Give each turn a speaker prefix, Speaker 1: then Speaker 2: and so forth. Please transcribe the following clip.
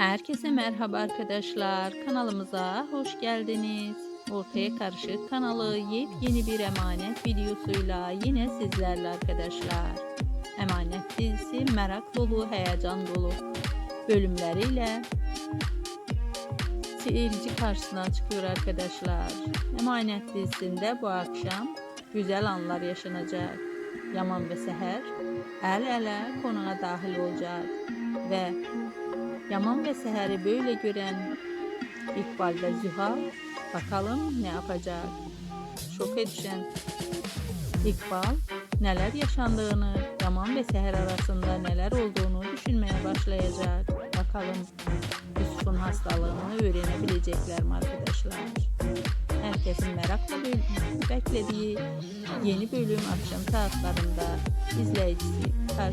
Speaker 1: Herkese merhaba arkadaşlar. Kanalımıza hoş geldiniz. Ortaya Karışık kanalı yepyeni bir emanet videosuyla yine sizlerle arkadaşlar. Emanet dizisi merak dolu, heyecan dolu bölümleriyle seyirci karşısına çıkıyor arkadaşlar. Emanet dizisinde bu akşam güzel anlar yaşanacak. Yaman ve Seher el ele konuğa dahil olacak ve Yaman ve Seher'i böyle gören İkbal ve Zühal bakalım ne yapacak? Şok düşen İkbal neler yaşandığını, Yaman ve Seher arasında neler olduğunu düşünmeye başlayacak. Bakalım Yusuf'un hastalığını öğrenebilecekler mi arkadaşlar? Herkesin merakla beklediği yeni bölüm akşam saatlerinde izleyicisi. Bizden